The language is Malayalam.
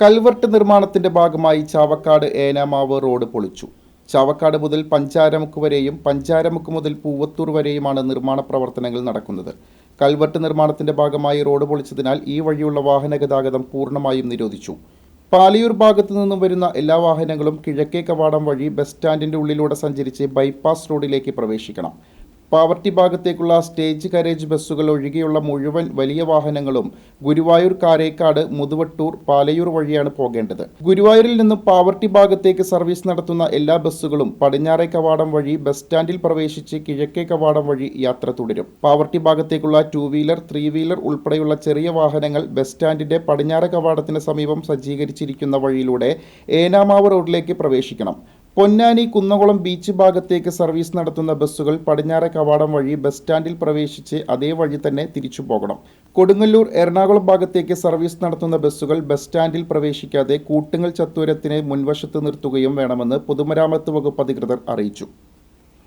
കൽവർട്ട് നിർമ്മാണത്തിന്റെ ഭാഗമായി ചാവക്കാട് ഏനാമാവ് റോഡ് പൊളിച്ചു. ചാവക്കാട് മുതൽ പഞ്ചാരമുക്ക് വരെയും പഞ്ചാരമുക്ക് മുതൽ പൂവത്തൂർ വരെയുമാണ് നിർമ്മാണ പ്രവർത്തനങ്ങൾ നടക്കുന്നത്. കൽവർട്ട് നിർമ്മാണത്തിന്റെ ഭാഗമായി റോഡ് പൊളിച്ചതിനാൽ ഈ വഴിയുള്ള വാഹന ഗതാഗതം പൂർണമായും നിരോധിച്ചു. പാലിയൂർ ഭാഗത്തു നിന്നും വരുന്ന എല്ലാ വാഹനങ്ങളും കിഴക്കേ കവാടം വഴി ബസ് സ്റ്റാൻഡിന്റെ ഉള്ളിലൂടെ സഞ്ചരിച്ച് ബൈപ്പാസ് റോഡിലേക്ക് പ്രവേശിക്കണം. പാവർട്ടി ഭാഗത്തേക്കുള്ള സ്റ്റേജ് കരേജ് ബസ്സുകൾ ഒഴികെയുള്ള മുഴുവൻ വലിയ വാഹനങ്ങളും ഗുരുവായൂർ കാരേക്കാട് മുതുവട്ടൂർ പാലയൂർ വഴിയാണ് പോകേണ്ടത്. ഗുരുവായൂരിൽ നിന്നും പാവർട്ടി ഭാഗത്തേക്ക് സർവീസ് നടത്തുന്ന എല്ലാ ബസ്സുകളും പടിഞ്ഞാറേ കവാടം വഴി ബസ് സ്റ്റാൻഡിൽ പ്രവേശിച്ച് കിഴക്കേ കവാടം വഴി യാത്ര തുടരും. പാവർട്ടി ഭാഗത്തേക്കുള്ള ടൂ വീലർ ത്രീ വീലർ ഉൾപ്പെടെയുള്ള ചെറിയ വാഹനങ്ങൾ ബസ് സ്റ്റാൻഡിന്റെ പടിഞ്ഞാറേ കവാടത്തിന് സമീപം സജ്ജീകരിച്ചിരിക്കുന്ന വഴിയിലൂടെ ഏനാമാവ് റോഡിലേക്ക് പ്രവേശിക്കണം. പൊന്നാനി കുന്നകുളം ബീച്ച് ഭാഗത്തേക്ക് സർവീസ് നടത്തുന്ന ബസ്സുകൾ പടിഞ്ഞാറെ കവാടം വഴി ബസ് സ്റ്റാൻഡിൽ പ്രവേശിച്ച് അതേ വഴി തന്നെ തിരിച്ചു പോകണം. കൊടുങ്ങല്ലൂർ എറണാകുളം ഭാഗത്തേക്ക് സർവീസ് നടത്തുന്ന ബസ്സുകൾ ബസ് സ്റ്റാൻഡിൽ പ്രവേശിക്കാതെ കൂട്ടുങ്ങൽ ചത്തൂരത്തിന് മുൻവശത്ത് നിർത്തുകയും വേണമെന്ന് പൊതുമരാമത്ത് വകുപ്പ് അധികൃതർ അറിയിച്ചു.